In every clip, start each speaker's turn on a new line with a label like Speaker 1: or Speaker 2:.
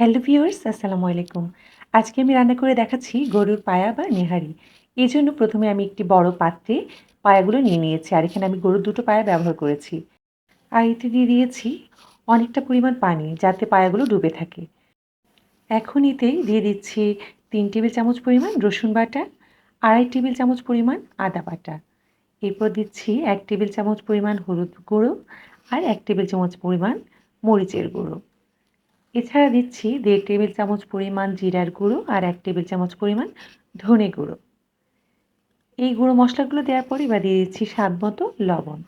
Speaker 1: Hello viewers, আসসালামু আলাইকুম। আজকে আমি রান্না করে দেখাচ্ছি গরুর পায়া বা নেহারি। এই জন্য প্রথমে আমি একটি বড় পাত্রে পায়াগুলো নিয়ে নিয়েছি, আর এখানে আমি গরুর দুটো পায়া ব্যবহার করেছি। আর এতে দিয়ে দিয়েছি অনেকটা পরিমাণ পানি, যাতে পায়াগুলো ডুবে থাকে। এখন এতে দিয়ে দিচ্ছি তিন টেবিল চামচ পরিমাণ রসুন বাটা, আড়াই টেবিল চামচ পরিমাণ আদা বাটা। এরপর দিচ্ছি এক টেবিল চামচ পরিমাণ হলুদ গুঁড়ো আর এক টেবিল চামচ পরিমাণ মরিচের গুঁড়ো। এছাড়া দিচ্ছি দেড় টেবিল চামচ পরিমাণ জিরার গুঁড়ো আর এক টেবিল চামচ পরিমাণ ধনে গুঁড়ো। এই গুঁড়ো মশলাগুলো দেওয়ার পরে এবার দিয়ে দিচ্ছি স্বাদ মতো লবণ।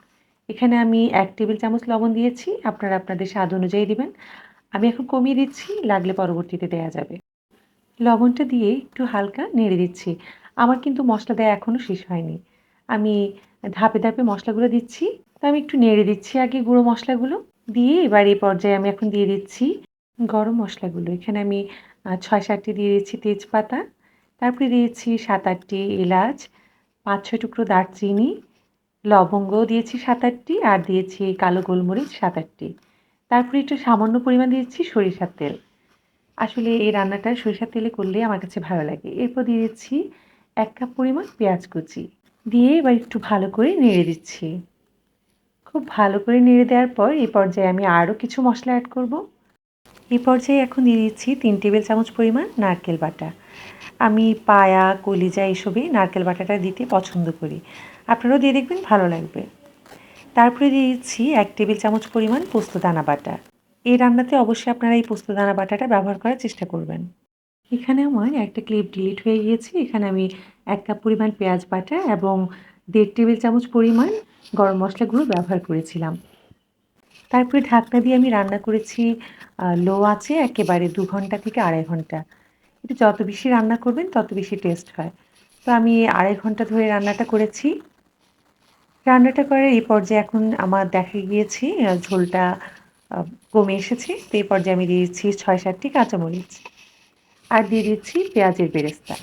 Speaker 1: এখানে আমি এক টেবিল চামচ লবণ দিয়েছি, আপনারা আপনাদের স্বাদ অনুযায়ী দিবেন। আমি এখন কমিয়ে দিচ্ছি, লাগলে পরবর্তীতে দেওয়া যাবে। লবণটা দিয়ে একটু হালকা নেড়ে দিচ্ছি। আমার কিন্তু মশলা দেওয়া এখনও শেষ হয়নি। আমি ধাপে ধাপে মশলাগুলো দিচ্ছি। তো আমি একটু নেড়ে দিচ্ছি আগে গুঁড়ো মশলাগুলো। দিয়ে এবার এই পর্যায়ে আমি এখন দিয়ে দিচ্ছি গরম মশলাগুলো। এখানে আমি ছয় সাতটি দিয়ে দিচ্ছি তেজপাতা, তারপরে দিয়েছি সাত আটটি এলাচ পাঁচ ছয় টুকরো দারচিনি লবঙ্গ দিয়েছি সাত আটটি আর দিয়েছি কালো গোলমরিচ সাত আটটি তারপরে একটু সামান্য পরিমাণ দিয়েছি সরিষার তেল। আসলে এই রান্নাটা সরিষার তেলে করলে আমার কাছে ভালো লাগে। এরপর দিয়ে দিচ্ছি এক কাপ পরিমাণ পেঁয়াজ কুচি। দিয়ে এবার একটু ভালো করে নেড়ে দিচ্ছি। খুব ভালো করে নেড়ে দেওয়ার পর এই পর্যায়ে আমি আরও কিছু মশলা অ্যাড করব। এই পর্যায়ে এখন দিয়ে দিচ্ছি তিন টেবিল চামচ পরিমাণ নারকেল বাটা। আমি পায়া, কলিজা এসবে নারকেল বাটাটা দিতে পছন্দ করি। আপনারাও দিয়ে দেখবেন ভালো লাগবে। তারপরে দিয়ে দিচ্ছি এক টেবিল চামচ পরিমাণ পোস্ত দানা বাটা। এই রান্নাতে অবশ্যই আপনারা এই পোস্ত দানা বাটাটা ব্যবহার করার চেষ্টা করবেন। এখানে আমার একটা ক্লিপ ডিলিট হয়ে গিয়েছে। এখানে আমি এক কাপ পরিমাণ পেঁয়াজ বাটা এবং দেড় টেবিল চামচ পরিমাণ গরম মশলাগুলো ব্যবহার করেছিলাম। তারপরে ঢাকনা দিয়ে আমি রান্না করেছি লো আছে একেবারে দু ঘণ্টা থেকে আড়াই ঘণ্টা। এটা যত বেশি রান্না করবেন, তত বেশি টেস্ট হয়। তো আমি আড়াই ঘণ্টা ধরে রান্নাটা করেছি। রান্নাটা করার এই পর্যায়ে এখন আমার দেখা গিয়েছে ঝোলটা কমে এসেছে। তো এই পর্যায়ে আমি দিয়ে দিচ্ছি ছয় সাতটি কাঁচামরিচ। আর দিয়ে দিচ্ছি পেঁয়াজের বেরেস্তা।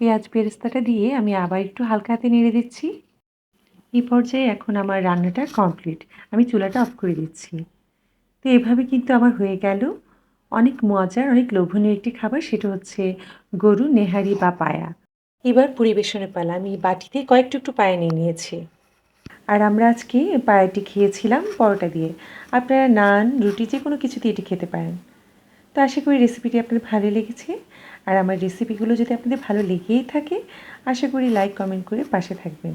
Speaker 1: পেঁয়াজ বেরেস্তাটা দিয়ে আমি আবার একটু হালকা হাতে নেড়ে দিচ্ছি। এই পর্যায়ে এখন আমার রান্নাটা কমপ্লিট। আমি চুলাটা অফ করে দিচ্ছি। তো এভাবে কিন্তু আমার হয়ে গেল। অনেক মজার, অনেক লোভনীয় একটি খাবার, সেটা হচ্ছে গরু, নেহারি বা পায়া। এবার পরিবেশনের পালা। আমি বাটিতে কয়েকটু একটু পায়া নিয়ে নিয়েছি। আর আমরা আজকে পায়াটি খেয়েছিলাম পরোটা দিয়ে। আপনারা নান, রুটি, যে কোনো কিছু দিয়ে এটি খেতে পারেন। তো আশা করি রেসিপিটি আপনাদের ভালো লেগেছে। আর আমার রেসিপিগুলো যদি আপনাদের ভালো লেগেই থাকে, আশা করি লাইক, কমেন্ট করে পাশে থাকবেন।